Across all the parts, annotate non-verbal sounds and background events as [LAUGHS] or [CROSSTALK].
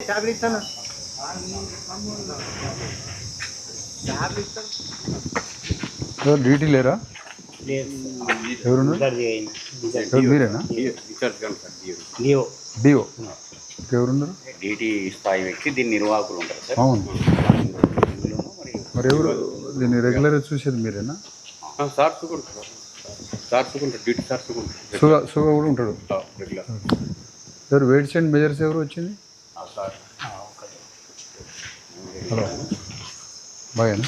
Tablet ఇస్తాను. Duty లేరా? ఎవరు? మీరేనా? లియో డిఓ ఎవరున్నారు డిటి స్థాయి వ్యక్తి దీని నిర్వాహకులు ఉంటారు సార్. అవును. ఇందులోనూ మరి మరి ఎవరు? దీన్ని రెగ్యులర్గా చూసేది మీరేనా? సార్ సార్ డ్యూటీ సార్ సుకుంటారు సుగా సుగా కూడా ఉంటాడు. రెగ్యులర్ ఎవరు? వెయిట్స్ అండ్ మెజర్స్ ఎవరు వచ్చింది? Sir hello. బాగానా?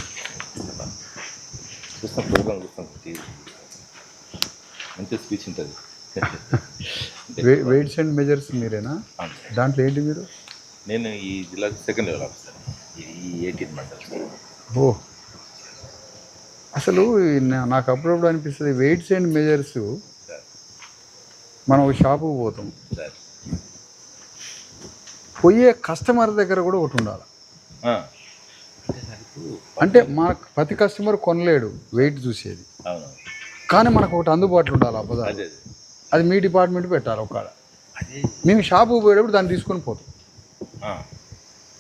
చూస్తాం ప్రోగ్రామ్ చూస్తాం మంచి స్పీచ్ ఉంటుంది. వెయిట్స్ అండ్ మెజర్స్ మీరేనా? దాంట్లో ఏంటి మీరు? నేను ఈ జిల్లాకి సెకండ్ లెవెల్ ఆఫీసర్ ఈ ఎయిటీన్ మండల్ ఓ. అసలు నాకు అప్పుడప్పుడు అనిపిస్తుంది వెయిట్స్ అండ్ మెజర్స్ మనం ఒక షాపుకి పోతాం. పోయే కస్టమర్ దగ్గర కూడా ఒకటి ఉండాలి. ఆ. అంటే మనకు ప్రతి కస్టమర్ కొనలేడు వెయిట్ చూసేది. అవును. కానీ మనకు ఒకటి అందుబాటులో ఉండాలి ఆ బజార్. అదే. అది మీ డిపార్ట్మెంట్ పెట్టాలి ఒక అదే. మేము షాపుకి పోయేటప్పుడు దాన్ని తీసుకొని పోతాం. ఆ.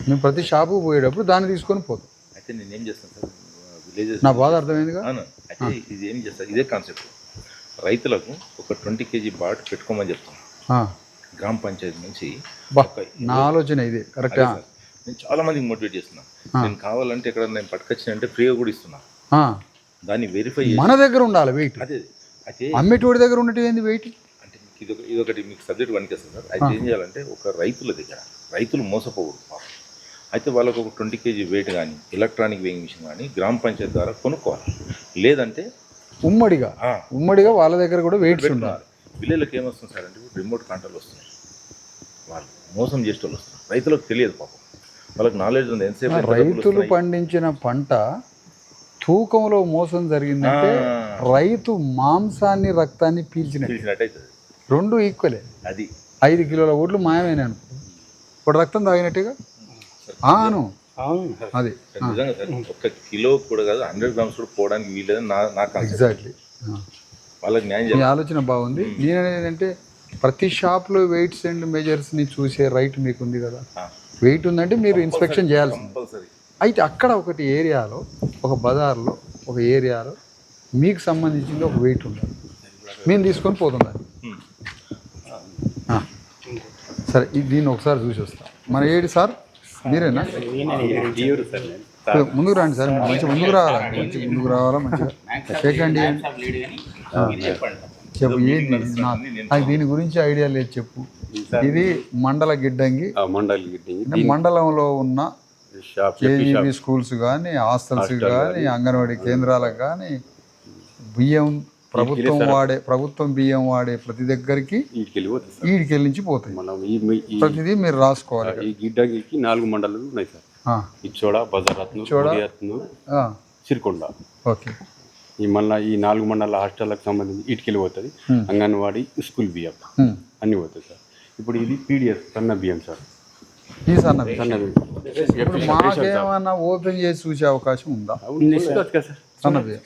మేము ప్రతి షాపుకి పోయేటప్పుడు దాన్ని తీసుకొని పోతాం. అయితే నేను ఏం చేస్తాను సార్? విలేజెస్ నా బాధ అర్థమైందిగా? అయితే ఇది ఏం చేస్తాను ఇదే కాన్సెప్ట్. రైతులకు ఒక ట్వంటీ కేజీ బాట్ పెట్టుకోమని చెప్తాను. ఆ. గ్రామ పంచాయతీ నుంచి నా ఆలోచన ఇదే కరెక్టా. నేను చాలా మందికి మోటివేట్ చేస్తున్నా. నేను కావాలంటే ఇక్కడ నేను పట్టుకొచ్చిన అంటే ఫ్రీగా కూడా ఇస్తున్నా. దాన్ని వెరిఫై మన దగ్గర ఉండాలి వెయిట్ అదే అయితే అమ్మేటోడి దగ్గర ఉన్నట్టు ఏంది వెయిట్ అంటే మీకు ఇదొక ఇదొకటి మీకు సబ్జెక్ట్ పనికేస్తుంది సార్. అయితే ఏం చేయాలంటే ఒక రైతుల దగ్గర రైతులు మోసపోకూడదు. అయితే వాళ్ళకు ఒక ట్వంటీ కేజీ వెయిట్ కానీ ఎలక్ట్రానిక్ వేయింగ్ మిషన్ కానీ గ్రామ పంచాయతీ ద్వారా కొనుక్కోవాలి. లేదంటే ఉమ్మడిగా ఉమ్మడిగా వాళ్ళ దగ్గర కూడా వెయిట్స్ ఉండాలి. పిల్లలకి ఏమొస్తుంది సార్ అంటే ఇప్పుడు రిమోట్ కంట్రోల్ వస్తున్నాయి. వాళ్ళు మోసం చేసే వాళ్ళు వస్తున్నారు. రైతులకు తెలియదు పాపం. వాళ్ళకి నాలెడ్జ్ ఉంది. ఎంతసేపు రైతులు? పండించిన పంట తూకంలో మోసం జరిగిందంటే ఆ. రైతు మాంసాన్ని రక్తాన్ని పీల్చినట్టు. అవుతుంది. రెండు ఈక్వలే అది. ఐదు కిలోల ఓట్లు మాయమైన ఇప్పుడు రక్తం తాగినట్టుగా? ఆను అవును అది. నిజంగా ఒక్క కిలో కూడా కాదు హండ్రెడ్ గ్రామ్స్ కూడా పోవడానికి వీలేదని నా నా కాన్సెప్ట్ ఎగ్జాక్ట్లీ వాళ్ళకి న్యాయం మీ ఆలోచన బాగుంది. నేననేది ఏంటంటే ప్రతి షాప్లో వెయిట్స్ అండ్ మెజర్స్ని చూసే రైట్ మీకు ఉంది కదా వెయిట్ ఉందంటే మీరు ఇన్స్పెక్షన్ చేయాల్సింది. కంపల్సరీ అయితే అక్కడ ఒకటి ఏరియాలో ఒక బజార్లో ఒక ఏరియాలో మీకు సంబంధించింది ఒక వెయిట్ ఉండాలి. మేము తీసుకొని పోతాం దాన్ని ఆ. సరే ఇది దీన్ని ఒకసారి చూసి వస్తాం. మన ఏడు సార్? మీరేనా? నేను. ముందుకు రండి సార్ మీరు మంచి ముందుకు రావాలా? మంచి ముందుకు రావాలా? మంచిగా. షేక్ హ్యాండ్ చెప్పు ఏంటి? నాకు దీని గురించి ఐడియా లేదు చెప్పు. ఇది మండల గిడ్డంగి. ఆ మండలి గిడ్డింగ్. మండలంలో ఉన్న కేజీబీ స్కూల్స్ కానీ హాస్టల్స్ కానీ అంగన్వాడీ కేంద్రాలకు కానీ బియ్యం ప్రభుత్వం వాడే ప్రభుత్వం బియ్యం వాడే ప్రతి దగ్గరికి ఈడికెళ్ళి నుంచి పోతాయి. ప్రతిదీ మీరు రాసుకోవాలి ఈ గిడ్డంగికి నాలుగు మండలాలు ఉన్నాయి సార్. ఆ, ఇచ్చోడ ఆ, సిరికొండ. ఓకే. ఈ మళ్ళీ ఈ నాలుగు మండల హాస్టళ్ళకి సంబంధించి ఇటుకి వెళ్ళిపోతుంది అంగన్వాడీ స్కూల్ బియ్యం. అన్నీ పోతాయి సార్. ఇప్పుడు ఇది పీడిఎస్ సన్న బియ్యం సార్. మాకేమన్నా ఓపెన్ చేసి చూసే అవకాశం ఉందా? సన్న బియ్యం.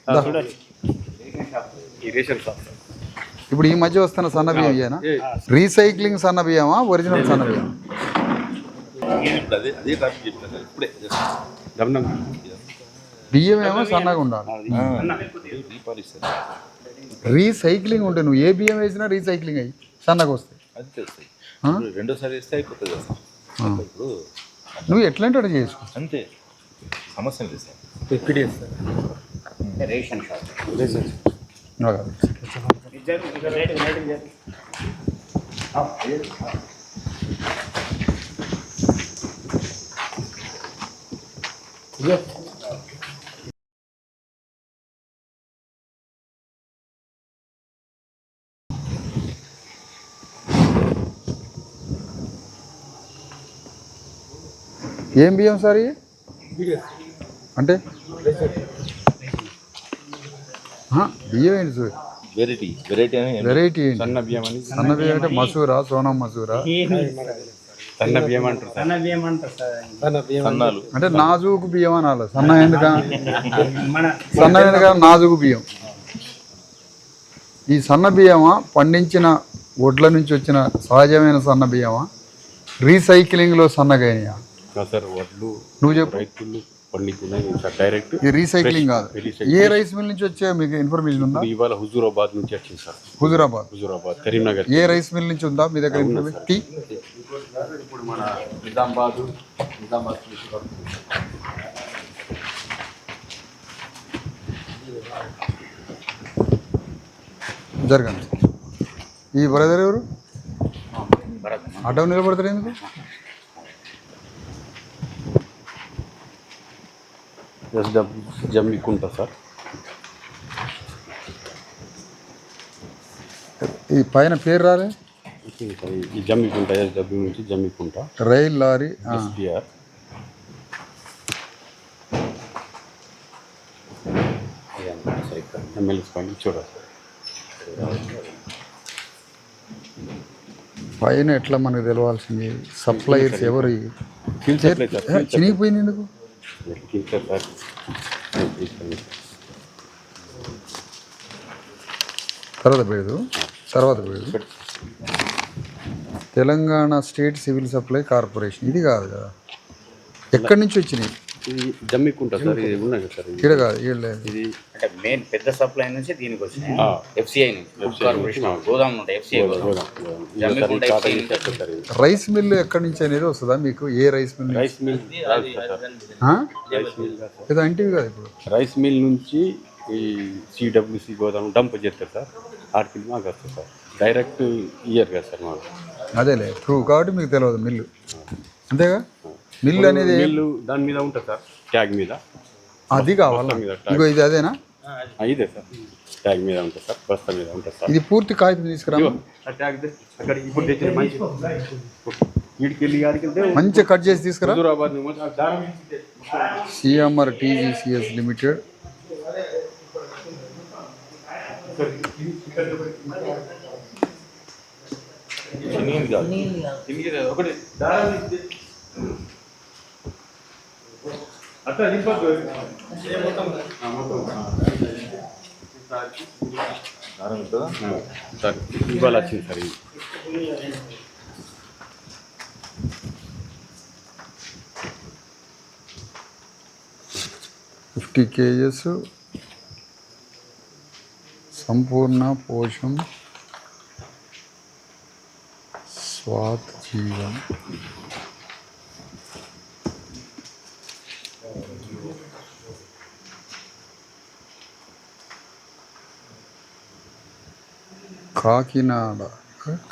ఇప్పుడు ఈ మధ్య వస్తున్న సన్న బియ్యం రీసైక్లింగ్ సన్న బియ్యమా? ఒరిజినల్ సన్న బియ్యం ఇప్పుడు. బియ్యం ఏమో సన్నగా ఉండాలి. సార్ రీసైక్లింగ్ ఉంటే నువ్వు ఏ బియ్యం వేసినా రీసైక్లింగ్ అయ్యి సన్నగా వస్తాయి. అది తెలుస్తాయి ఇప్పుడు రెండోసారి వేస్తే అయిపోతుంది కదా సార్ ఇప్పుడు నువ్వు ఎట్లంటే అట్లా చేసుకో? అంతే. సమస్య లేదు సార్. Ration shop. అలాగా. ఏం బియ్యం సార్ అంటే? బియ్యం ఏంటి సార్? వెరైటీ వెరైటీ అని ఏం- వెరైటీ ఏంటి? సన్న బియ్యం అని. సన్న బియ్యం అంటే మసూరా సోనం మసూరా? సన్న బియ్యం అంటారు సార్. సన్నాలు. అంటే నాజూకు బియ్యం అనాలి. సన్న ఎందుక? మన సన్న ఎందుక? నాజుకు బియ్యం. ఈ సన్న బియ్యమా? పండించిన ఒడ్ల నుంచి వచ్చిన సహజమైన సన్న బియ్యమా? రీసైక్లింగ్లో సన్నగైనయా? సార్ వడ్లు నువ్వు చెప్పు. రైతులు పండించున్నాయి సార్ డైరెక్ట్ ఇది రీసైక్లింగ్ కాదు. ఏ రైస్ మిల్ నుంచి వచ్చే మీకు ఇన్ఫర్మేషన్ ఉందా? ఇవాళ హుజూరాబాద్ నుంచి వచ్చింది సార్. హుజురాబాద్. హుజూరాబాద్ కరీంనగర్. ఏ రైస్ మిల్ నుంచి ఉందా? మీ దగ్గర ఇన్ఫర్మేషన్ టీ ఇప్పుడు మన నిజామాబాద్ నిజామాబాద్ జరగండి. ఈ బ్రదర్ ఎవరు? అడ్డం నిలబడతారు ఎందుకు? S W Jammikunta sir. ఈ పైన పేరు రాలే? ఈ జమ్మికుంట ఎస్డబ్ల్యూ నుంచి Jammikunta rail lorry. S D R MLA పైన చూడాలి పైన ఎట్లా మనకు తెలవాల్సింది? సప్లైర్స్ ఎవరు? ఈ- ఫీల్ సార్ తర్వాత పేరు తర్వాత పేరు Telangana state civil supply corporation. ఇది కాదు కదా. ఎక్కడి నుంచి వచ్చినాయి? ఇది జమ్మికుంట సార్ ఇది ఉన్నాయి సార్ ఇది. ఇక్కడ కాదు ఈడ లేదు. ఇది అంటే మెయిన్ పెద్ద సప్లై నుంచి దీనికి వచ్చినాయి ఆ. ఎఫ్సిఐ నుంచి ఫుడ్ కార్పొరేషన్ గోదాం ఉంటాయి ఎఫ్సిఐ గోదాం గోదాం, గోదాం. ఇది జమ్మికుంట సార్ టాటా ఇది. రైస్ మిల్ ఎక్కడి నుంచి అనేది వస్తుందా మీకు ఏ రైస్ మిల్? రైస్ మిల్ రాదు సార్? రైస్ మిల్ కాదు సార్. ఏదో అంటివి కాదు ఇప్పుడు రైస్ మిల్ నుంచి ఈ సిడబ్ల్యూసి గోదాం డంప్ చేస్తారు సార్ ఆడికి మాకు వస్తుంది సార్ డైరెక్ట్ ఇయర్ కదా సార్ మాకు అదేలే ట్రూ కాబట్టి మీకు తెలియదు మిల్లు అంతేగా మిల్లు అనేది మిల్లు దాని మీద ఉంటుంది సార్ ట్యాగ్ మీద. అది కావాలా? మీద ట్యాగ్. ఇగో ఇది అదేనా? ఆ, ఇదే సార్. ట్యాగ్ మీద ఉంటుంది సార్ బస్తా మీద ఉంటుంది సార్. ఇది పూర్తి కాగితం తీసుకురా. ఆ ట్యాగ్ దే. అక్కడ ఇప్పుడు తెచ్చిన మంచి వీడికి వెళ్ళి ఆడికి వెళ్తే మంచిగా కట్ చేసి తీసుకురా. హుజూరాబాద్ నుంచి ఆ దారం నుంచి సిఎంఆర్ టీజీసీఎస్ లిమిటెడ్. కాదు. ఒకటి దారం అట్లా నింపద్దు ఆ, మొత్తం. దారం ఉంటుందా ఆ, సార్ ఇవాళ వచ్చింది సార్ ఇది ఫిఫ్టీ కేజెస్ సంపూర్ణ పోషం Swat Jeevan Kakinada.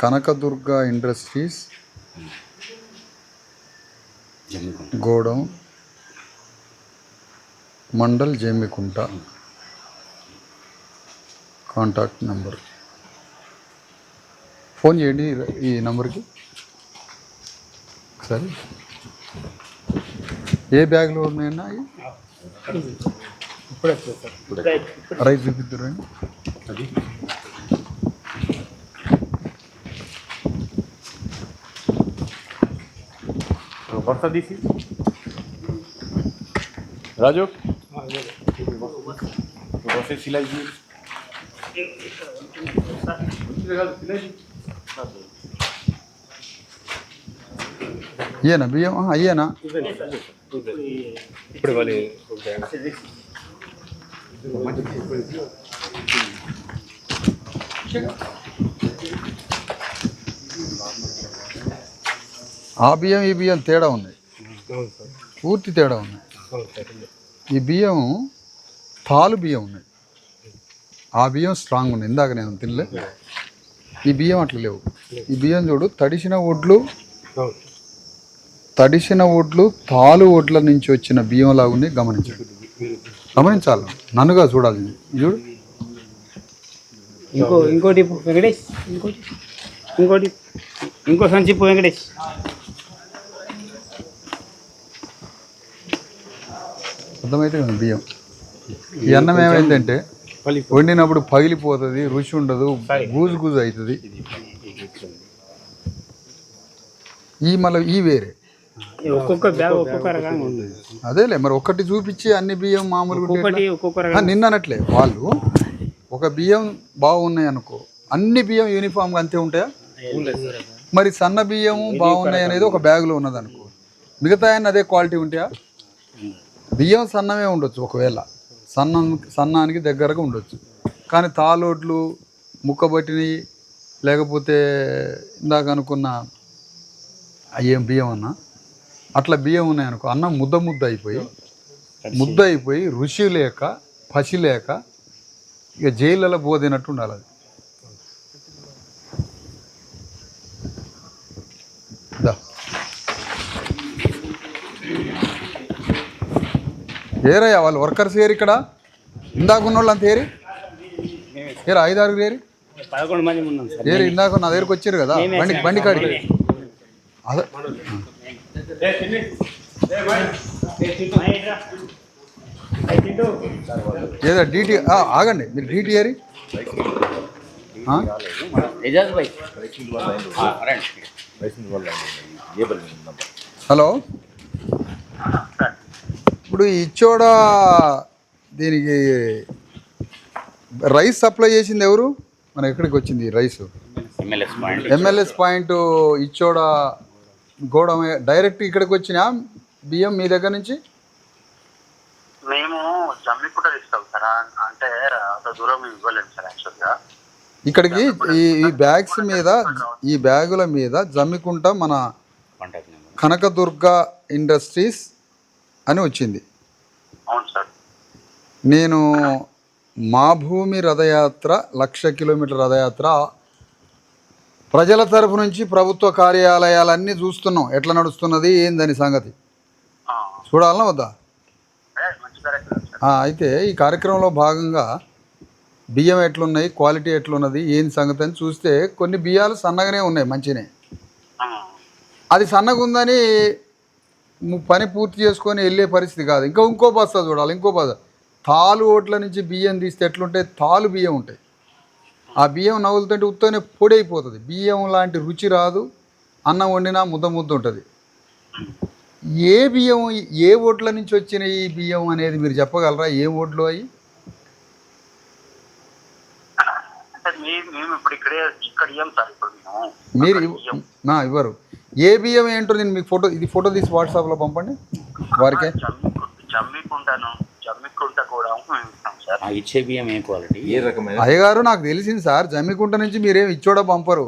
Kanakadurga industries Jammikunta godown mandal Jammikunta contact number. Phone చేయండి ఈ- నెంబర్కి. సరే. ఏ బ్యాగ్లో ఉన్నాయన్నా అవి? రైట్ చూపిద్దరు. అది. Korsan DC? Rajok? Professor Shilajji? ఏనా బియ్యం Thank you. ఆ బియ్యం ఈ బియ్యం తేడా ఉన్నాయి. పూర్తి తేడా ఉన్నాయి. ఈ బియ్యం తాలు బియ్యం ఉన్నాయి. ఆ బియ్యం స్ట్రాంగ్ ఉన్నాయి. ఇందాక నేను తినలే. ఈ బియ్యం అట్లా లేవు. ఈ బియ్యం చూడు తడిసిన ఒడ్లు తడిసిన ఒడ్లు తాలు ఒడ్ల నుంచి వచ్చిన బియ్యం లాగా ఉన్నాయి. గమనించండి. గమనించాలి? నన్నుగా చూడాలి. చూడు. ఇంకో ఇంకోటి వెంకటేష్. ఇంకోటి ఇంకోటి ఇంకో సంచి వెంకటేష్. అర్థమైతే కదా బియ్యం. ఈ అన్నం ఏమైందంటే వండినప్పుడు పగిలిపోతుంది రుచి ఉండదు గూజు గూజు అవుతుంది ఈ మళ్ళీ ఈ వేరే. ఒక్కొక్క బ్యాగ్ ఒక్కొక్క రకంగా ఉంది. అదేలే మరి ఒక్కటి చూపించి అన్ని బియ్యం మామూలుగా ఉంటే ఒక్కొక్కటి ఎట్లా? ఒక్కొక్క ఆ, రకంగా. నిన్న అనట్లే. వాళ్ళు ఒక బియ్యం బాగున్నాయి అనుకో అన్ని బియ్యం యూనిఫామ్గా అంతే ఉంటాయా? మరి సన్న బియ్యము బాగున్నాయి అనేది ఒక బ్యాగులో ఉన్నది అనుకో మిగతా అదే క్వాలిటీ ఉంటాయా? బియ్యం సన్నమే ఉండొచ్చు ఒకవేళ. సన్నం సన్నానికి దగ్గరగా ఉండొచ్చు. కానీ తాలోట్లు ముక్కబట్టినవి లేకపోతే ఇందాక అనుకున్న అయ్యేం బియ్యం అన్నా? అట్లా బియ్యం ఉన్నాయనుకో అన్నం ముద్ద ముద్ద అయిపోయి ముద్ద అయిపోయి రుచి లేక పసి లేక ఇక జైళ్ళలో బోధినట్టు ఉండాలి అది. ఏరయ్యా వాళ్ళు వర్కర్స్ ఏరి ఇక్కడ? ఇందాక ఉన్న వాళ్ళు అంత ఏరి? ఏరా ఐదారుగురు ఏరి? పదకొండు మంది ఉన్నాం సార్. ఏరి ఇందాక నా దగ్గరకు వచ్చారు కదా? బండి బండి కాడికి. అదే ఏదో డీటీ ఆగండి. మీరు డీటీ ఏరి? హలో? ఇప్పుడు ఈ ఇచ్చోడ దీనికి రైస్ సప్లై చేసింది ఎవరు? మన ఎక్కడికి వచ్చింది ఈ rice? MLAs point. M L S point Ichoda గోడ డైరెక్ట్ ఇక్కడికి వచ్చినా బియ్యం మీ దగ్గర నుంచి? మేము జమ్మికుంట ఇస్తాం సార్. అంటే అంత దూరం మేము ఇవ్వలేము సార్ యాక్చువల్గా ఇక్కడికి ఈ ఈ బ్యాగ్స్ మీద ఈ బ్యాగుల మీద జమ్మికుంట మన కనకదుర్గ ఇండస్ట్రీస్ అని వచ్చింది. నేను మా భూమి రథయాత్ర లక్ష కిలోమీటర్ రథయాత్ర ప్రజల తరపు నుంచి ప్రభుత్వ కార్యాలయాలన్నీ చూస్తున్నాం. ఎట్లా నడుస్తున్నది ఏందని సంగతి. చూడాలనా వద్దా? ఏ, అయితే ఈ కార్యక్రమంలో భాగంగా బియ్యం ఎట్లున్నాయి క్వాలిటీ ఎట్లున్నది ఏంది సంగతి అని చూస్తే కొన్ని బియ్యాలు సన్నగానే ఉన్నాయి మంచినే. అది సన్నగా ఉందని పని పూర్తి చేసుకొని వెళ్ళే పరిస్థితి కాదు. ఇంకా ఇంకో బస్తా చూడాలి ఇంకో బస్తా. తాలు ఓట్ల నుంచి బియ్యం తీస్తే ఎట్లుంటాయి తాలు బియ్యం ఉంటాయి. ఆ బియ్యం నవ్వులుతుంటే ఉత్తనే పొడి అయిపోతుంది. బియ్యం లాంటి రుచి రాదు అన్నం వండినా ముద్ద ముద్ద ఉంటుంది. ఏ బియ్యం ఏ ఓట్ల నుంచి వచ్చిన ఈ బియ్యం అనేది మీరు చెప్పగలరా? ఏ ఓట్లు అవి మేము మీరు ఇవ్వరు. ఏ బియ్యం ఏంటో నేను మీకు ఫోటో ఇది ఫోటో తీసి వాట్సాప్లో పంపండి. వారికే. జమ్మికుంట జమ్మికుంటను జమ్మికుంట కూడా మేము ఇస్తాం సార్. ఆ ఇచ్చే బియ్యం ఏ క్వాలిటీ ఏ రకమైన? అయ్యగారు నాకు తెలిసింది సార్ జమ్మికుంట నుంచి మీరేం ఇచ్చోడా పంపరు.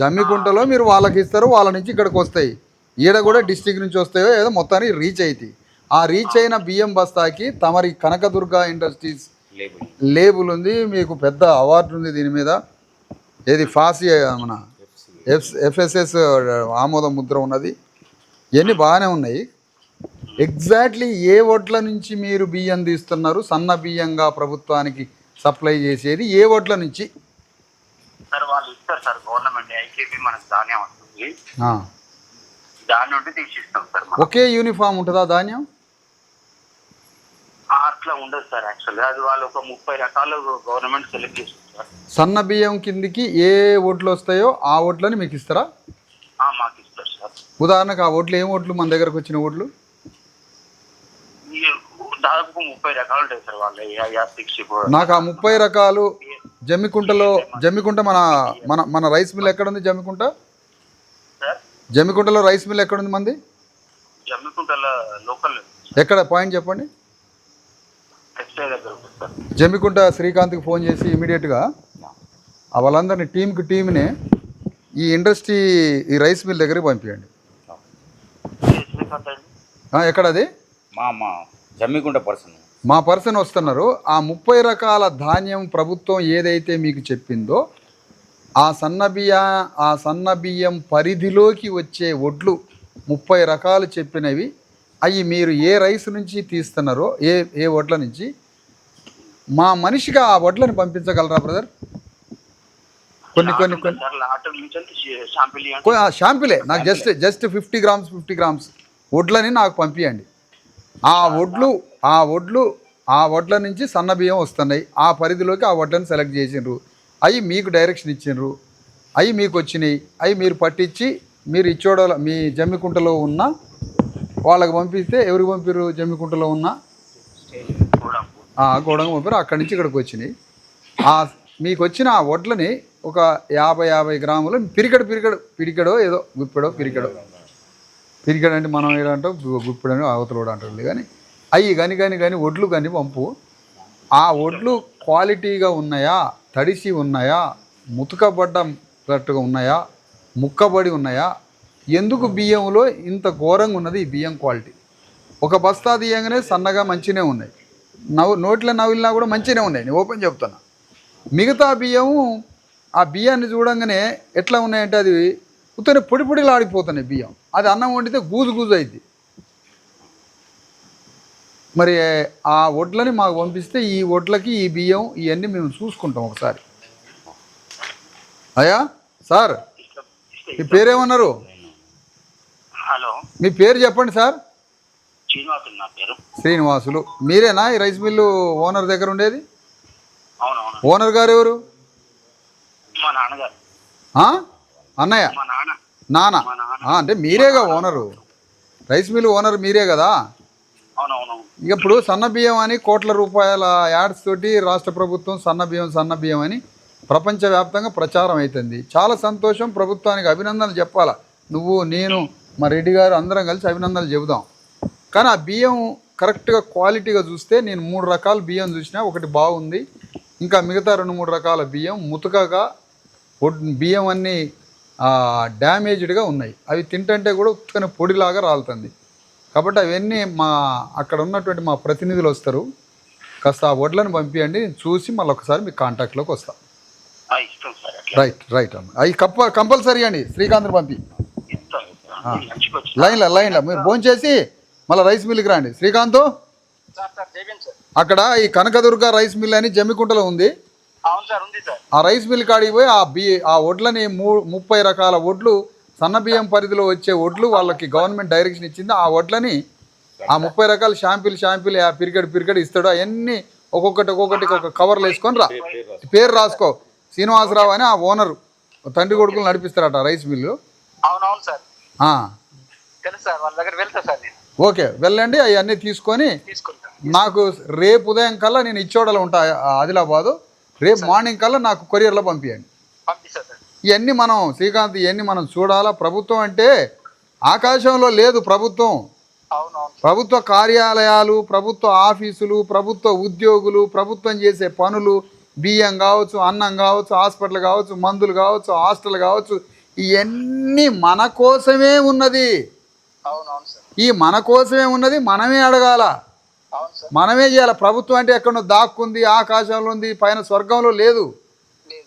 జమ్మికుంటలో మీరు వాళ్ళకి ఇస్తారు వాళ్ళ నుంచి ఇక్కడికి వస్తాయి. ఈడ కూడా డిస్టిక్ నుంచి వస్తాయో ఏదో మొత్తానికి రీచ్ అవుతాయి ఆ రీచ్ అయిన బియ్యం బస్తాకి తమరి కనకదుర్గ ఇండస్ట్రీస్ లేబుల్ లేబుల్ ఉంది మీకు పెద్ద అవార్డు ఉంది దీని మీద. ఏది ఫాసి మన ఎఫ్ ఎఫ్ఎస్ఎస్ ఆమోద ముద్ర ఉన్నది. ఇవన్నీ బాగానే ఉన్నాయి. ఎగ్జాక్ట్లీ ఏ ఓట్ల నుంచి మీరు బియ్యం తీస్తున్నారు? సన్న బియ్యంగా ప్రభుత్వానికి సప్లై చేసేది ఏ ఓట్ల నుంచి? సార్ వాళ్ళు ఇస్తారు సార్ గవర్నమెంట్ ఐకేపీ మనకు ధాన్యం వస్తుంది. దాని నుండి తీసిస్తాం సార్. ఒకే యూనిఫామ్ ఉంటుందా ధాన్యం? అట్లా ఉండదు సార్ యాక్చువల్గా. అది వాళ్ళు ఒక ముప్పై రకాలు గవర్నమెంట్ సెలెక్ట్ చేస్తుంది సన్న బియ్యం కిందికి ఏ ఓట్లు వస్తాయో ఆ ఓట్లని మీకు ఇస్తారా? ఆ, మాకు ఇస్తారు సార్. ఉదాహరణకు ఆ ఓట్లు ఏం ఓట్లు మన దగ్గరకు వచ్చిన ఓట్లు? ఈ దాదాపు ముప్పై రకాలు ఉంటాయి సార్ వాళ్ళ సిక్స్టీ ఫోర్. నాకు ఆ ముప్పై రకాలు జమ్మికుంటలో జమ్మికుంట మన మన మన రైస్ మిల్ ఎక్కడ ఉంది జమ్మికుంట జమ్మికుంటలో రైస్ మిల్ ఎక్కడ ఉంది మంది? జమ్మికుంటల లోకల్ ఎక్కడ? పాయింట్ చెప్పండి ఎక్స్ఐ దగ్గర ఉంటుంది సార్ జమ్మికుంట శ్రీకాంత్కి ఫోన్ చేసి ఇమీడియట్గా వాళ్ళందరినీ టీంకి టీంని ఈ ఇండస్ట్రీ ఈ రైస్ మిల్ దగ్గరికి పంపించండి ఏ శ్రీకాంత్ అండి ఆ, ఎక్కడ అది మా జమ్మికుంట పర్సన్. మా పర్సన్ వస్తున్నారు. ఆ ముప్పై రకాల ధాన్యం ప్రభుత్వం ఏదైతే మీకు చెప్పిందో ఆ సన్న బియ్య ఆ సన్న బియ్యం పరిధిలోకి వచ్చే వడ్లు ముప్పై రకాలు చెప్పినవి. అవి మీరు ఏ రైస్ నుంచి తీస్తున్నారో ఏ ఏ వడ్ల నుంచి మా మనిషికి ఆ వడ్లను పంపించగలరా బ్రదర్ కొన్ని కొన్ని కొన్ని. షాంపిల్ నాకు just just fifty grams fifty grams. వడ్లని నాకు పంపించండి ఆ వడ్లు ఆ వడ్లు ఆ వడ్ల నుంచి సన్న బియ్యం వస్తున్నాయి. ఆ పరిధిలోకి ఆ వడ్లను సెలెక్ట్ చేసిండ్రు. అవి మీకు డైరెక్షన్ ఇచ్చిండ్రు. అవి మీకు వచ్చినాయి. అవి మీరు పట్టించి మీరు ఇచ్చోడ మీ జమ్మికుంటలో ఉన్న వాళ్ళకి పంపిస్తే ఎవరికి పంపిరు జమ్మికుంటలో ఉన్న? గోడంగా పంపారు అక్కడి నుంచి ఇక్కడికి వచ్చినాయి. ఆ మీకు వచ్చిన ఆ వడ్లని ఒక యాభై యాభై గ్రాములు పిరికడు పిరికడు పిరికడో ఏదో గుప్పెడో పిరికడో. పిరికడు అంటే మనం ఏంటంటే గుప్పెడు అని అవతల అంటుంది కానీ అవి కానీ కానీ కానీ ఒడ్లు కానీ పంపు. ఆ ఒడ్లు క్వాలిటీగా ఉన్నాయా? తడిసి ఉన్నాయా? ముతుకబడ్డట్టుగా ఉన్నాయా? ముక్కబడి ఉన్నాయా? ఎందుకు బియ్యంలో ఇంత ఘోరంగా ఉన్నది ఈ బియ్యం క్వాలిటీ? ఒక బస్తా తీయంగానే సన్నగా మంచినే ఉన్నాయి. నవ్వు నోట్లో నవ్వినా కూడా మంచిగానే ఉన్నాయి. నేను ఓపెన్ చెప్తున్నా. మిగతా బియ్యం ఆ బియ్యాన్ని చూడంగానే ఎట్లా ఉన్నాయంటే అది ఉత్తనే పొడి పొడిలు ఆడిపోతున్నాయి బియ్యం. అది అన్నం వండితే గూజు గూజు అయింది మరి ఆ వడ్లని మాకు పంపిస్తే ఈ వడ్లకి ఈ బియ్యం ఇవన్నీ మేము చూసుకుంటాం ఒకసారి. అయ్యా సార్ మీ పేరేమన్నారు? హలో. మీ పేరు చెప్పండి సార్. శ్రీనివాసులు నా పేరు. శ్రీనివాసులు. మీరేనా ఈ రైస్ మిల్లు ఓనర్ దగ్గర ఉండేది? అవునవును. ఓనర్ గారు ఎవరు? మా నాన్నగారు. ఆ? అన్నయ్య? మా నాన్న. నాన్న? మా నాన్న. ఆ, అంటే మీరేగా ఓనరు? రైస్ మిల్ ఓనర్ మీరే కదా? ఇక ఇప్పుడు సన్న బియ్యం అని కోట్ల రూపాయల యాడ్స్ తోటి రాష్ట్ర ప్రభుత్వం సన్న బియ్యం సన్న బియ్యం అని ప్రపంచవ్యాప్తంగా ప్రచారం అవుతుంది చాలా సంతోషం. ప్రభుత్వానికి అభినందనలు చెప్పాలా? నువ్వు నేను మా రెడ్డి గారు అందరం కలిసి అభినందనలు చెబుదాం. కానీ ఆ బియ్యం కరెక్ట్గా క్వాలిటీగా చూస్తే నేను మూడు రకాల బియ్యం చూసినా ఒకటి బాగుంది. ఇంకా మిగతా రెండు మూడు రకాల బియ్యం ముతకగా బియ్యం అన్నీ డ్యామేజ్డ్గా ఉన్నాయి. అవి తింటుంటే కూడా ఉత్తుకనే పొడిలాగా రాలుతుంది. కాబట్టి అవన్నీ మా అక్కడ ఉన్నటువంటి మా ప్రతినిధులు వస్తారు. కాస్త ఆ వడ్లను పంపించండి చూసి మళ్ళీ ఒకసారి మీ కాంటాక్ట్లోకి వస్తా. రైట్ రైట్ అమ్మ. అవి కప్ప కంపల్సరీ అండి. శ్రీకాంత్ పంపి. లైన్లో లైన్లో. మీరు ఫోన్ చేసి మళ్ళీ రైస్ మిల్కి రండి. శ్రీకాంత్? సార్ సార్ జైబీన్ సార్. అక్కడ ఈ కనకదుర్గ రైస్ మిల్ అని జమ్మికుంటలో ఉంది. అవును సార్ ఉంది సార్. ఆ రైస్ మిల్ కాడికి పోయి ఆ బి ఆ వడ్లని మూ ముప్పై రకాల వడ్లు సన్న బియ్యం పరిధిలో వచ్చే వడ్లు వాళ్ళకి గవర్నమెంట్ డైరెక్షన్ ఇచ్చింది. ఆ వడ్లని ఆ ముప్పై రకాల షాంపిల్ షాంపిల్ ఆ పిరికడ్ పిరికడ్ ఇస్తాడు. అవన్నీ ఒక్కొక్కటి ఒక్కొక్కటి ఒక కవర్లు వేసుకొని రా. పేరు రాసుకో. శ్రీనివాసరావు అని ఆ ఓనరు తండ్రి కొడుకులు నడిపిస్తారట రైస్ మిల్లు. అవునవును సార్. ఆ, తెలుసు సార్ వాళ్ళ దగ్గర వెళ్తా సార్ నేను. ఓకే వెళ్ళండి అవన్నీ తీసుకొని నాకు రేపు ఉదయం కల్లా నేను ఇచ్చోడలో ఉంటా ఆదిలాబాదు. రేపు మార్నింగ్ కల్లా నాకు కొరియర్లో పంపించండి ఇవన్నీ మనం శ్రీకాంత్ ఇవన్నీ మనం చూడాలా? ప్రభుత్వం అంటే ఆకాశంలో లేదు ప్రభుత్వం. ప్రభుత్వ కార్యాలయాలు ప్రభుత్వ ఆఫీసులు ప్రభుత్వ ఉద్యోగులు ప్రభుత్వం చేసే పనులు బియ్యం కావచ్చు అన్నం కావచ్చు హాస్పిటల్ కావచ్చు మందులు కావచ్చు హాస్టల్ కావచ్చు ఇవన్నీ మన కోసమే ఉన్నది. ఈ మన కోసమే ఉన్నది మనమే అడగాల. మనమే చేయాలి. ప్రభుత్వం అంటే ఎక్కడో దాక్కుంది ఆకాశంలో ఉంది పైన స్వర్గంలో లేదు.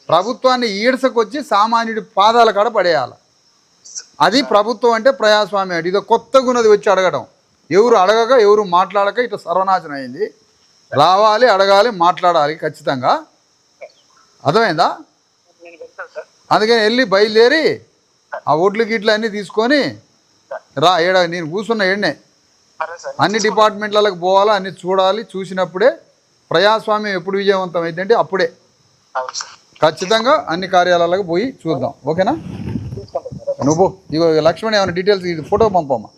ప్రభుత్వాన్ని ఈడ్సకొచ్చి సామాన్యుడి పాదాల కాడ పడేయాలి. అది ప్రభుత్వం అంటే ప్రజాస్వామ్యం అంటే. ఇది కొత్తగా ఉన్నది వచ్చి అడగడం ఎవరు అడగక ఎవరు మాట్లాడక ఇట్లా సర్వనాశనం అయింది. రావాలి అడగాలి మాట్లాడాలి ఖచ్చితంగా. అర్థమైందా? అందుకని వెళ్ళి బయలుదేరి ఆ ఒడ్లు గిట్లు అన్నీ తీసుకొని రా ఏడ నేను కూర్చున్న ఏడనే? అన్ని డిపార్ట్మెంట్లకు పోవాలా అన్ని చూడాలి చూసినప్పుడే ప్రజాస్వామ్యం ఎప్పుడు విజయవంతం అయిందంటే అప్పుడే. ఖచ్చితంగా అన్ని కార్యాలయాలకు పోయి చూద్దాం ఓకేనా? నువ్వు ఇగో లక్ష్మణ్ ఏమైనా డీటెయిల్స్ ఇది ఫోటో పంపమ్మా.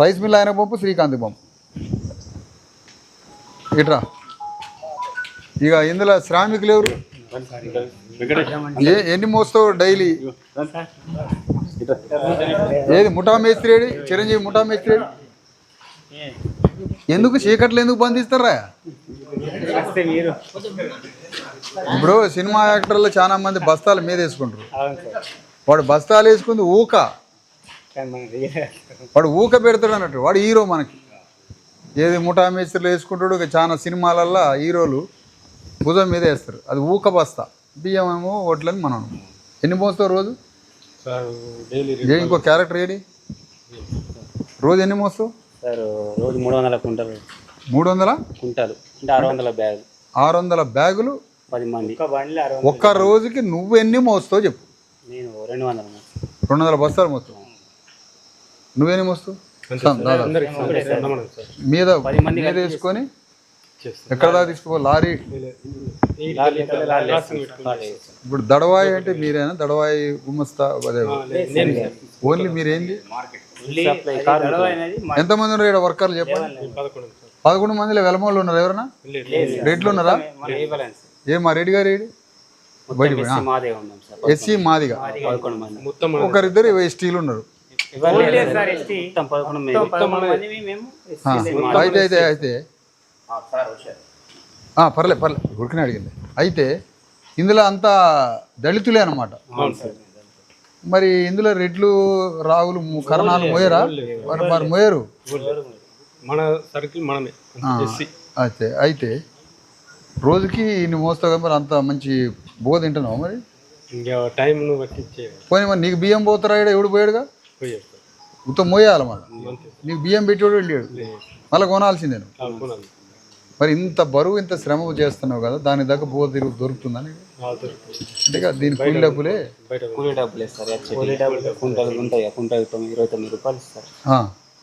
రైస్ మిల్ ఆయన పంపు శ్రీకాంత్ పంపు. ఇట్రా. ఇక ఇందులో శ్రామికులు ఎవరు? ఎన్ని మోస్తావు డైలీ? ఏది ముఠా మేస్త్రి చిరంజీవి ముఠా మేస్త్రి ఎందుకు చీకట్లు ఎందుకు బంధిస్తారా? ఇప్పుడు సినిమా యాక్టర్లు చాలా మంది బస్తాలు మీద వేసుకుంటారు. వాడు బస్తాలు వేసుకుంది ఊక. వాడు ఊక పెడతాడు అన్నట్టు. వాడు హీరో మనకి. ఏది ముఠా మేస్త్రులు వేసుకుంటాడు చాలా సినిమాలల్లో హీరోలు. భుజం మీద వేస్తారు. అది ఊక బస్తా. బియ్యం ఏమో వడ్లని మనం ఎన్ని మోస్తావు రోజు? సార్ డైలీ ఏ ఇంకో క్యారెక్టర్ ఏడి రోజు ఎన్ని మోస్తావు? సార్ రోజు మూడు వందల కుంటలు మూడు వందల? కుంటాలు అంటే ఆరు వందల బ్యాగ్ ఆరు వందల బ్యాగులు? పది మంది. ఒక్క రోజుకి నువ్వు ఎన్ని మోస్తావు చెప్పు. నేను రెండు వందల రెండు వందల బస్తాలు మోస్తావు. నువ్వెన్ని మోస్తావు? దాదాపు. మీద పది మంది మీద వేసుకొని ఎక్కడ దాకా తీసుకుపో లారీ. ఇప్పుడు దడవాయి అంటే మీరేనా? దడవాయి గుమస్తా అదే. ఓన్లీ మీరేంది? ఎంతమంది ఉన్నారు ఇక్కడ వర్కర్లు చెప్పండి? పదకొండు మందిలో వెలమోళ్ళు ఉన్నారు ఎవరన్నా? రెడ్లు ఉన్నారా. ఏ మా రెడ్డి గారు ఎస్సీ మాదిగా. ఒకరిద్దరు ఎస్టీలు ఉన్నారు. అయితే అయితే అయితే. పర్లే పర్లే. ఉడికిన అడిగింది. అయితే ఇందులో అంతా దళితులే అనమాట మరి ఇందులో రెడ్లు రావులు కరణాలు మోయరా? మరి మరి మోయరు? మన సర్కిల్ మనమే అయితే అయితే రోజుకి ఇన్ని మోస్తావు కదా మరి అంత మంచి బోధ తింటున్నావు మరి? ఇచ్చేయాలి పోనీ మరి నీకు బియ్యం పోతారా ఈడ? ఎవడు పోయాడుగా? ఉత్తం మోయాలి మళ్ళీ నీకు బియ్యం పెట్టేవాడు వెళ్ళాడు. మళ్ళీ కొనాల్సిందే నువ్వు. మరి ఇంత బరువు ఇంత శ్రమ చేస్తున్నావు కదా దాని దగ్గర బోధ తిరుగు దొరుకుతుందని? అంటే దీని కూలి డబ్బులే? కూలీ. డబ్బులు ఇస్తారు కూలీ డబ్బులు. కుంటలు ఉంటాయి ఇరవై తొమ్మిది రూపాయలు ఇస్తారు.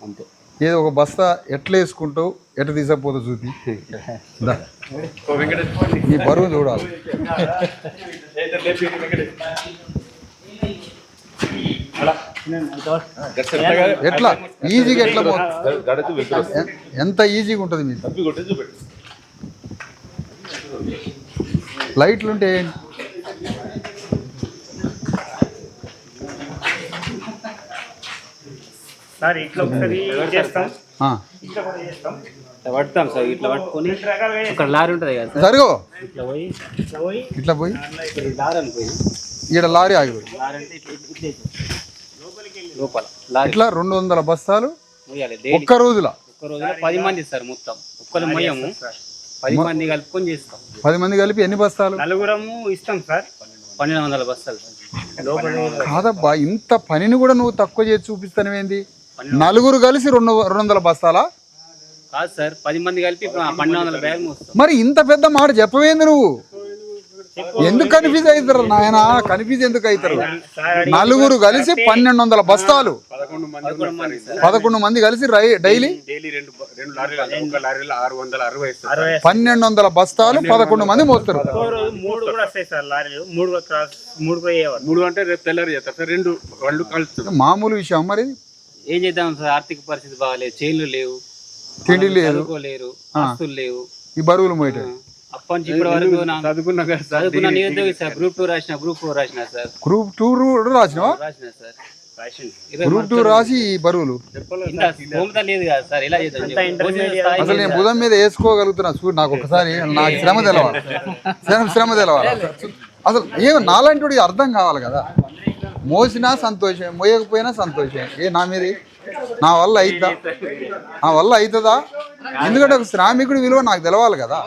అంతే. ఏదో ఒక బస్తా ఎట్లా వేసుకుంటావు ఎట్లా తీసుకపోతా చూపి. దా. నీ బరువు చూడాలి. [LAUGHS] ఎట్లా? ఈజీగా ఎట్లా ఎంత ఈజీగా ఉంటుంది మీకు? తప్పి కొట్టే చూపెట్టు లైట్లు ఉంటే? సార్ ఇట్లా ఒకసారి చేస్తాం. ఆ. ఇట్లా పడతాం సార్ ఇట్లా పట్టుకొని అక్కడ లారీ ఉంటుంది కదా సార్. జరుగు. ఇట్లా పోయి. ఇట్లా పోయి. ఇట్లా పోయి. ఇక్కడ లారీ అని పోయి. ఈడ లారీ ఆగిపోయి లారీ అంటే ఇట్లా ఇట్లా వేసేది. లోపల ఇట్లా రెండు వందల బస్తాలు ఒక్క రోజుల ఒక్క రోజులో పది మంది సార్ మొత్తం. ఒక్కరు మొయ్యము. పది మంది కలుపుకొని చేస్తాం. పది మంది కలిపి ఎన్ని బస్తాలు? నలుగురము ఇస్తాం సార్. పన్నెండు వందల బస్తాలు. లోపల కాదబ్బా ఇంత పనిని కూడా నువ్వు తక్కువ చేసి చూపిస్తానవేంది నలుగురు కలిసి రెండు రెండు వందల బస్తాలా? కాదు సార్ పది మంది కలిపి పన్నెండు వందల బ్యాగ్ మోస్తాం. మరి ఇంత పెద్ద మాట చెప్పవేంది నువ్వు? ఎందుకు కన్ఫ్యూజ్ అవుతారు నాయన? కన్ఫ్యూజ్ ఎందుకు అవుతారు? నలుగురు కలిసి పన్నెండు వందల బస్తాలు. పదకొండు మంది కలిసి డైలీ? పన్నెండు వందల బస్తాలు పదకొండు మంది మోస్తారు. ఒక్కో రోజు మూడు కూడా వస్తాయి సార్ లారీలు. మూడు కూడా క్రాస్ మూడు కూడా వేయవాలి మూడు అంటే రేపు తెల్లారి చేస్తారు సార్. రెండు వాళ్ళు కలుస్తారు. మామూలు విషయం మరి? ఏం చేద్దాం సార్? ఆర్థిక పరిస్థితి బాగాలేదు. చైన్లు లేవు. తిండి లేదు. ఆస్తులు లేవు. ఈ బరువులు మోయట. అప్పటి నుంచి ఇప్పటి వరకు నా చదువుకున్నా కదా సార్? చదువుకున్న నిరుద్యోగి సార్ గ్రూప్ టూ రాసిన గ్రూప్ ఫోర్ రాసిన సార్. గ్రూప్ టూ రాసినావా? రాసిన సార్. ఇరవై గ్రూప్ టూ రాసి ఈ బరువులు. ఇంత స్తోమత లేదు కదా సార్ ఎలా చేద్దాం చెప్పు? అసలు నేను బుధం మీద వేసుకోగలుగుతున్నా. చూడు నాకు ఒకసారి నాకు శ్రమ తెలవాలి. శ్రమ శ్రమ తెలవాలి. అసలు ఏమి నాలాంటి అర్థం కావాలి కదా. మోసినా సంతోషం మోయకపోయినా సంతోషం ఏ నా మీద నా వల్ల అవుతా నా వల్ల అవుతుందా ఎందుకంటే ఒక శ్రామికుడి విలువ నాకు తెలవాలి కదా.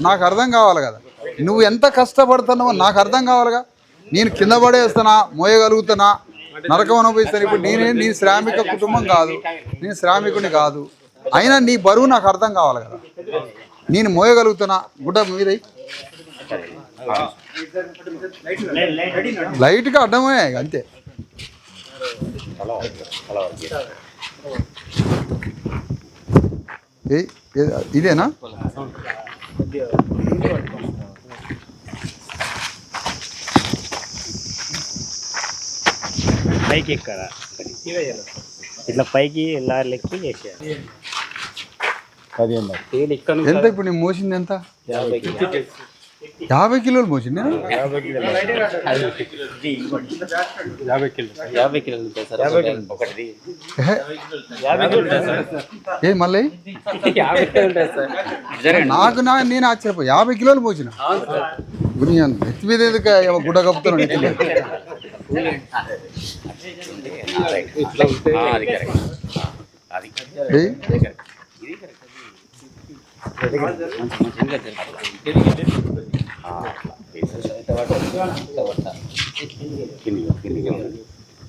నాకు అర్థం కావాలి కదా. నువ్వు ఎంత కష్టపడుతున్నావో నాకు అర్థం కావాలిగా. నేను కింద పడేస్తున్నా మోయగలుగుతున్నా నరకం అనుభవిస్తాను ఇప్పుడు నేనే నీ శ్రామిక కుటుంబం కాదు. నేను శ్రామికుని కాదు. అయినా నీ బరువు నాకు అర్థం కావాలి కదా. నేను మోయగలుగుతున్నా. గుడ్డ మీద లైట్గా అడ్డమే అంతే. ఇదేనా? పైకి ఎక్కరా? ఇట్లా పైకి లారీలు ఎక్కి చేసేయాలి. ఎంత ఇప్పుడు నేను మోసింది ఎంత? యాభై కిలోలు. మోసింది సార్ ఏ మళ్ళీ నాకు నా నేను ఆశ్చర్యపో యాభై కిలోలు మోసిన గురియాన్ నెత్తి మీద ఎందుకు ఏమో గుడ్డ కప్పుతున్నాను నెత్తి మీద అది కరెక్ట్ అది ఏయ్, కిందికి కిందికి ఉంది.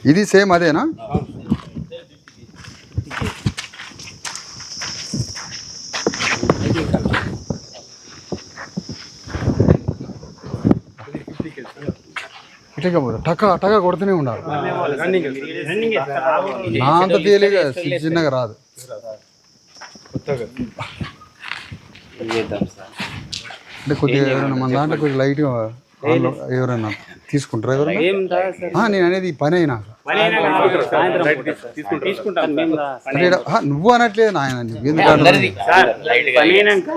ఇది సేమ్ అదేనా? ఇట్లా పోదు. టక టక కొడుతూనే ఉండాలి. నా అంత తేలిగా చిన్నగా రాదు. చేద్దాం సార్ అంటే కొద్దిగా ఎవరైనా మన దాంట్లో కొద్దిగా లైట్గా ఎవరైనా తీసుకుంటారా ఎవరైనా? నేను అనేది ఈ పని అయినా నువ్వు అనట్లేదు నాయన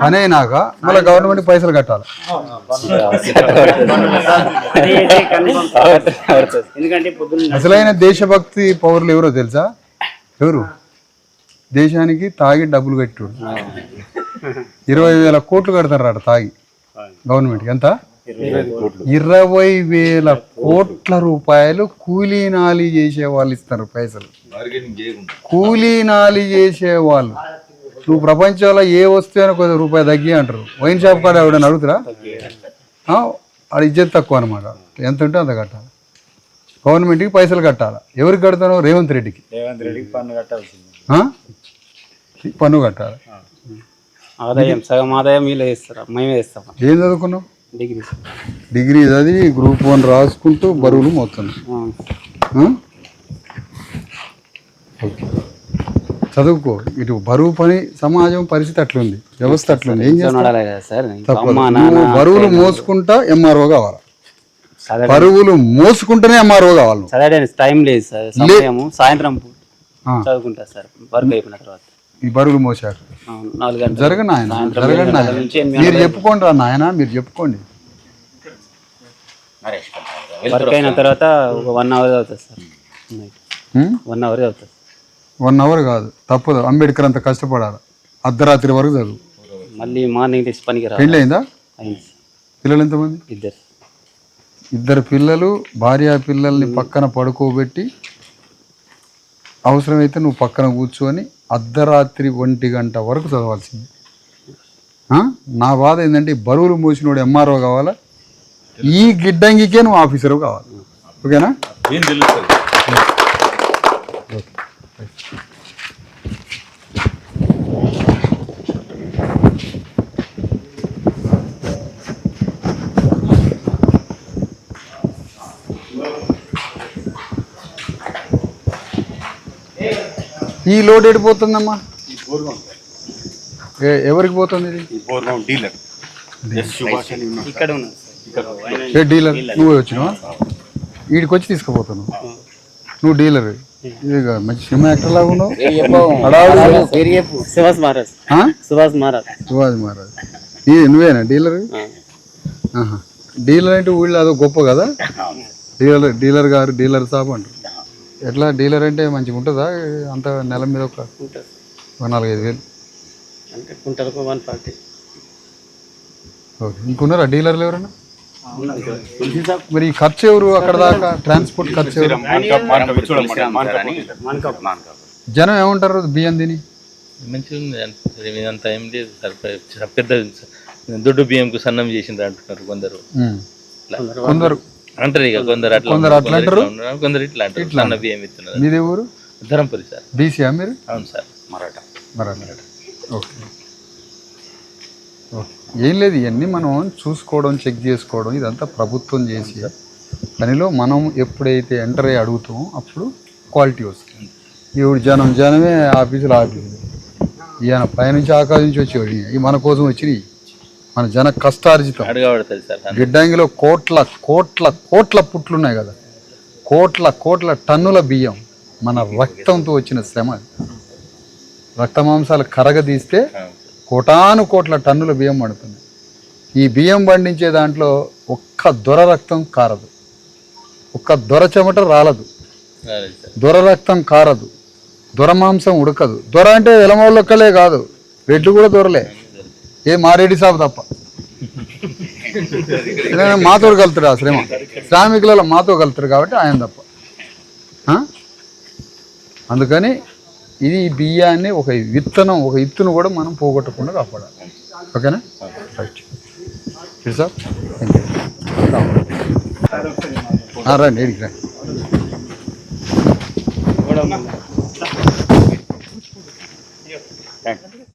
పని అయినాక మళ్ళీ గవర్నమెంట్ పైసలు కట్టాలి. అసలైన దేశభక్తి పౌరులు ఎవరో తెలుసా? ఎవరు? దేశానికి తాగి డబ్బులు కట్టాడు ఇరవై వేల కోట్లు కడతారట తాగి గవర్నమెంట్కి. ఎంత? ఇరవై వేల కోట్ల. రూపాయలు కూలీ నాలి చేసే వాళ్ళు ఇస్తారు పైసలు. బార్గెనింగ్ చేయకుండా. కూలీ నాలి చేసే వాళ్ళు. నువ్వు ప్రపంచంలో ఏ వస్తువు కొద్ది రూపాయి తగ్గి అంటారు. వైన్ షాప్ కాడ ఎవడని అడుగుతారా? ఆ, ఆడ ఇజ్జత్ తక్కువ అనమాట ఎంత ఉంటే అంత కట్టాలి. గవర్నమెంట్కి పైసలు కట్టాలి. ఎవరికి కడతానో? రేవంత్ రెడ్డికి. రేవంత్ రెడ్డికి పన్ను కట్టాల్సింది? పన్ను కట్టాలి. ఆదాయం సగం ఆదాయం వీళ్ళు వేస్తారు మేమే వేస్తాం ఏం చదువుకున్నావు? డిగ్రీ. డిగ్రీ చదివి గ్రూప్ వన్ రాసుకుంటూ బరువులు? ఓకే. చదువుకో. ఇటు బరువు పని సమాజం పరిస్థితి అట్లుంది. వ్యవస్థ అట్లుంది. ఏం నాన్న బరువులు మోసుకుంటా ఎంఆర్ఓ కావాలి? బరువులు మోసుకుంటేనే ఎంఆర్ఓ కావాలి టైం లేదు సార్. సమయము సాయంత్రం. చదువుకుంటా సార్. వర్క్ అయిపోయిన తర్వాత. ఈ బరువులు గంటలు. జరగండి ఆయన జరగండి ఆయన మీరు చెప్పుకోండి రా నాయన మీరు చెప్పుకోండి. నరేష్ వర్క్ అయిన తర్వాత ఒక వన్ అవర్ అవుతుంది సార్? వన్ అవర్ అవుతుంది. వన్ అవర్ కాదు తప్పదు. అంబేద్కర్ అంత కష్టపడాలి. అర్ధరాత్రి వరకు చదువు. మళ్ళీ మార్నింగ్ తెచ్చి పనికి పెళ్ళి అయిందా. పిల్లలు ఎంతమంది? ఇద్దరు. ఇద్దరు పిల్లలు భార్య పిల్లల్ని పక్కన పడుకోబెట్టి అవసరమైతే నువ్వు పక్కన కూర్చొని అర్ధరాత్రి ఒంటి గంట వరకు చదవాల్సింది? నా బాధ ఏంటంటే బరువులు మోసినోడు ఎంఆర్ఓ కావాలా? ఈ గిడ్డంగికే నువ్వు ఆఫీసరు కావాలి. ఓకేనా? ఏం తెలుస్తుంది? ఈ లోడ్ ఎడిపోతుందమ్మా ఏ- ఎవరికి పోతుంది ఇది? డీలర్. ఇక్కడ ఏ డీలర్. నువ్వు వచ్చినావా? వీడికి వచ్చి తీసుకుపోతున్నావు. నువ్వు డీలర్. మంచి సినిమా యాక్టర్ లాగా ఉన్నావు. సుభాష్ మహారాజ్. ఆ? సుభాష్ మహారాజ్. శివాజీ మహారాజ్. ఇది నువ్వేనా డీలర్. డీలర్ అంటే ఊళ్ళో అదో గొప్ప కదా? డీలర్ డీలర్ గారు డీలర్ సాబ్ అంటారు. ఎట్లా డీలర్ అంటే మంచిగా ఉంటుందా? అంత నెల మీద ఒక ఒక నాలుగైదు వేలు. అంటే కుంటలకు వన్ ఫార్టీ. ఓకే. ఇంకున్నారా డీలర్లు ఎవరైనా మరి ఖర్చు ఎవరు? అక్కడ దాకా ట్రాన్స్పోర్ట్ ఖర్చు ఎవరు? జనం ఏమంటారు? బియ్యం తిని? మంచిగా ఏం లేదు. పెద్ద దొడ్డు బియ్యంకు సన్నం చేసిండ్రు అంటున్నారు కొందరు. కొందరు. అంటారు ఇక కొందరు అట్లా కొందరు అట్లా ఇట్లా అంటారు? కొందరు ఇట్లా అంటారు సన్న బియ్యం ఇస్తున్నారు. మీదే ఊరు ధరంపురి సార్. బీసీయా మీరు? అవును సార్. మరాఠా. మరి ఓకే. ఏం లేదు ఇవన్నీ మనం చూసుకోవడం చెక్ చేసుకోవడం ఇదంతా ప్రభుత్వం చేసి దానిలో మనం ఎప్పుడైతే ఎంటర్ అయ్యి అడుగుతామో అప్పుడు క్వాలిటీ వస్తుంది. ఇప్పుడు జనం జనమే ఆఫీసులు ఆఫీసులు ఈయన పైనుంచి ఆకాశం నుంచి వచ్చేవాడు. ఇవి మన కోసం వచ్చినాయి. మన జన కష్టార్జితం. సార్ గిడ్డంగిలో కోట్ల కోట్ల కోట్ల పుట్లు ఉన్నాయి కదా. కోట్ల కోట్ల టన్నుల బియ్యం మన రక్తంతో వచ్చిన శ్రమ. రక్త మాంసాలు కరగదీస్తే కోటాను కోట్ల టన్నుల బియ్యం పడుతుంది. ఈ బియ్యం పండించే దాంట్లో ఒక్క దొర రక్తం కారదు. ఒక్క దొర చెమట రాలదు. దొర రక్తం కారదు. దొర మాంసం ఉడకదు. దొర అంటే ఎలమోళ్ళొక్కలే కాదు. రెడ్లు కూడా దొరలే. ఏ మారేడి సాబు తప్ప. మాతో కలుతాడు ఆ శ్రమ శ్రామికులలో మాతో కలుతురు కాబట్టి ఆయన తప్ప. అందుకని ఇది ఈ బియ్యాన్ని ఒక విత్తనం ఒక ఇత్తును కూడా మనం పోగొట్టకుండా కాపాడాలి. ఓకేనా? రైట్ సార్ రండి ఎడికి రండి. కూడా